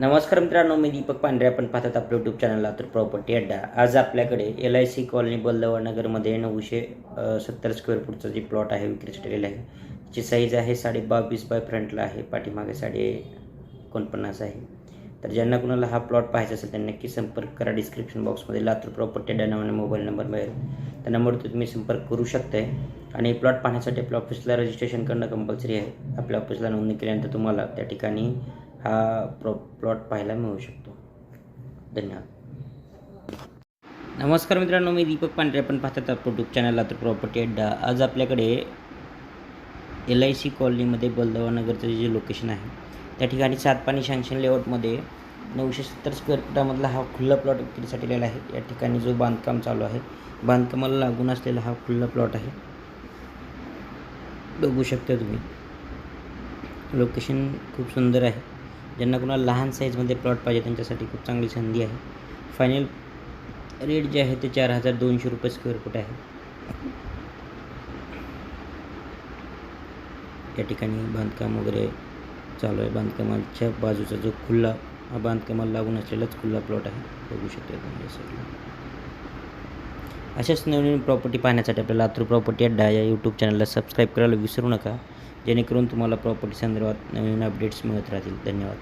नमस्कार मित्रांनो मी दीपक पांढरे. आपण पाहतात आपल्या यूट्यूब चॅनलला तर प्रॉपर्टी अड्डा. आज आपल्याकडे एल आय सी कॉलनी बल्लवानगरमध्ये नऊशे सत्तर स्क्वेअर फूटचा जे प्लॉट आहे विक्रीसाठी ठेवलेला आहे. त्याची साईज आहे साडे बावीस बाय फ्रंटला आहे. पाठीमागे साडे एकोणपन्नास आहे. तर ज्यांना कुणाला हा प्लॉट पाहायचा असेल त्यांनी नक्की संपर्क करा. डिस्क्रिप्शन बॉक्समध्ये लातूर प्रॉपर्टी अड्डा नावाने मोबाईल नंबर मिळेल. त्या नंबरवर तुम्ही संपर्क करू शकताय. आणि प्लॉट पाहण्यासाठी आपल्या ऑफिसला रजिस्ट्रेशन करणं कंपल्सरी आहे. आपल्या ऑफिसला नोंदणी केल्यानंतर तुम्हाला त्या ठिकाणी हा प्लॉ प्लॉट पाहायला मिळू शकतो. धन्यवाद. नमस्कार मित्रांनो मी दीपक पांढरे. आपण पाहतात आपलं यूट्यूब चॅनल तर प्रॉपर्टी अड्डा. आज आपल्याकडे एल आय सी कॉलनीमध्ये बलदवानगरचं जे लोकेशन आहे त्या ठिकाणी सातपाणी शँक्शन लेआउटमध्ये नऊशे सत्तर स्क्वेअर फुटामधला हा खुल्ला प्लॉट विक्रीसाठी लिहिला आहे. या ठिकाणी जो बांधकाम चालू आहे बांधकामाला लागून असलेला हा खुल्ला प्लॉट आहे. बघू शकता तुम्ही. लोकेशन खूप सुंदर आहे. ज्यांना कुणाला लहान साईजमध्ये प्लॉट पाहिजे त्यांच्यासाठी खूप चांगली संधी आहे. फायनल रेट जे आहे ते चार हजार दोनशे रुपये स्क्वेअर फूट आहे. या ठिकाणी बांधकाम वगैरे चालू आहे. बांधकामाच्या बाजूचा जो खुल्ला हा बांधकामाला लागून असलेलाच खुल्ला प्लॉट आहे. बघू शकतो अशाच नवीन प्रॉपर्टी पाहण्यासाठी आपल्या लातूर प्रॉपर्टी अड्डा या यूट्यूब चॅनलला सबस्क्राईब करायला विसरू नका. जेणेकरून तुम्हाला प्रॉपर्टी संदर्भात नवीन अपडेट्स मिळत राहतील. धन्यवाद.